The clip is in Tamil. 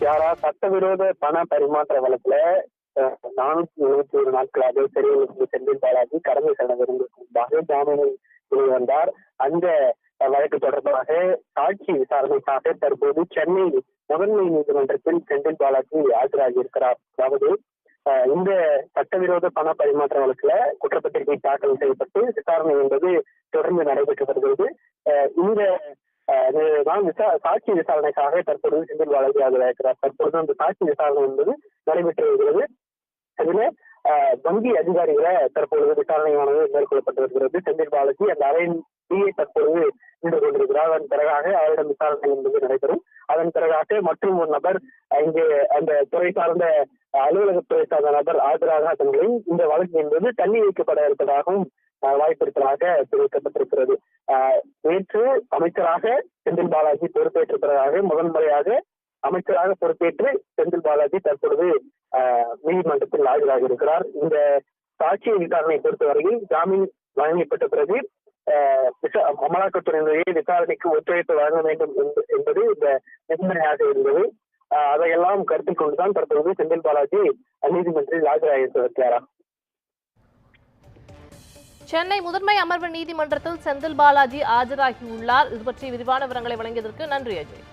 யாரா சட்டவிரோத பண பரிமாற்ற வழக்குல நானூத்தி எழுபத்தி ஒரு நாட்களாக சிறையில் செந்தில் பாலாஜி கடமை செலவிற்கு முன்பாக ஜாமீனில் வெளிவந்தார் அந்த வழக்கு தொடர்பாக சாட்சி விசாரணைக்காக தற்போது சென்னை முதன்மை நீதிமன்றத்தில் செந்தில் பாலாஜி ஆஜராகியிருக்கிறார் அதாவது இந்த சட்டவிரோத பண பரிமாற்ற வழக்குல குற்றப்பத்திரிகை தாக்கல் செய்யப்பட்டு விசாரணை என்பது தொடர்ந்து நடைபெற்று வருகிறது. அஹ், இந்த அதுதான் விசா- சாட்சி விசாரணைக்காக தற்பொழுது செந்தில் பாலாஜி இருக்கிறார். தற்பொழுது அந்த சாட்சி விசாரணை என்பது நடைபெற்று வருகிறது. அதுல வங்கி அதிகாரிகளை தற்பொழுது விசாரணையானது மேற்கொள்ளப்பட்டு வருகிறது. செந்தில் பாலாஜி அந்த அறையின் டிஏ தற்பொழுது நின்று கொண்டிருக்கிறார். அதன் பிறகாக அவரிடம் விசாரணை என்பது நடைபெறும். அதன் பிறகாக மற்றும் ஒரு நபர் அஹ், இங்கே அந்த துறை சார்ந்த அலுவலகத்துறை சார்ந்த நபர் ஆஜராகாத நிலையில் இந்த வழக்கு என்பது தள்ளி வைக்கப்பட இருப்பதாகவும் வாய்ப்பிருப்பதாக தெரிவிக்கப்பட்டிருக்கிறது. நேற்று அமைச்சராக செந்தில் பாலாஜி பொறுப்பேற்றிருப்பதாக முதன்முறையாக அமைச்சராக பொறுப்பேற்று செந்தில் பாலாஜி தற்பொழுது நீதிமன்றத்தில் ஆஜராக இருக்கிறார். இந்த சாட்சிய விசாரணை பொறுத்தவரையில் ஜாமீன் வழங்கப்பட்ட பிறகு அமலாக்கத்துறையினரையே விசாரணைக்கு ஒத்துழைப்பு வழங்க வேண்டும் என்பது இந்த நிபந்தனையாக இருந்தது. அதையெல்லாம் கருத்தில் கொண்டுதான் தற்பொழுது செந்தில் பாலாஜி நீதிமன்றத்தில் ஆஜராகியிருக்கிறார் சென்னை முதன்மை அமர்வு நீதிமன்றத்தில் செந்தில் பாலாஜி ஆஜராகியுள்ளார். இது பற்றி விரிவான விவரங்களை வழங்கியதற்கு நன்றி அஜய்.